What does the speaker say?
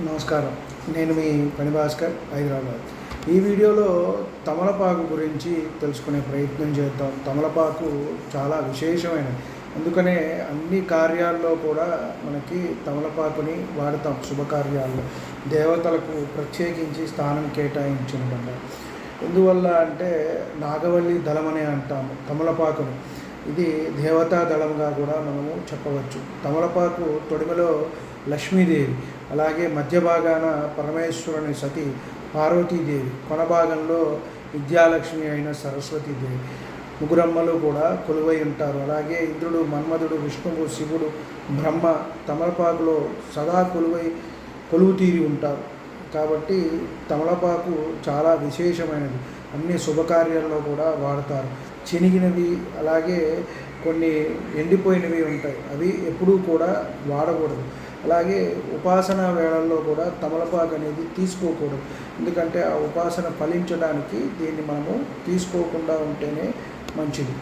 నమస్కారం. నేను మీ పని భాస్కర్ హైదరాబాద్. ఈ వీడియోలో తమలపాకు గురించి తెలుసుకునే ప్రయత్నం చేద్దాం. తమలపాకు చాలా విశేషమైనది. అందుకనే అన్ని కార్యాల్లో కూడా మనకి తమలపాకుని వాడతాం శుభకార్యాల్లో. దేవతలకు ప్రత్యేకించి స్థానం కేటాయించిన ఎందువల్ల అంటే నాగవల్లి దళమని అంటాము తమలపాకును. ఇది దేవతా దళంగా కూడా మనము చెప్పవచ్చు. తమలపాకు తొడిమలో లక్ష్మీదేవి. అలాగే మధ్య భాగాన పరమేశ్వరుని సతి పార్వతీదేవి. కొన భాగంలో విద్యాలక్ష్మి అయిన సరస్వతీదేవి. ముగురమ్మలు కూడా కొలువై ఉంటారు. అలాగే ఇంద్రుడు మన్మధుడు విష్ణువు శివుడు బ్రహ్మ తమలపాకులో సదా కొలువై కొలువు తీరి ఉంటారు. కాబట్టి తమలపాకు చాలా విశేషమైనది. అన్ని శుభకార్యాల్లో కూడా వాడతారు. చినిగినవి అలాగే కొన్ని ఎండిపోయినవి ఉంటాయి. అవి ఎప్పుడూ కూడా వాడకూడదు. అలాగే ఉపాసన వేళల్లో కూడా తమలపాకు అనేది తీసుకోకూడదు. ఎందుకంటే ఆ ఉపాసన ఫలించడానికి దీన్ని మనము తీసుకోకుండా ఉంటేనే మంచిది.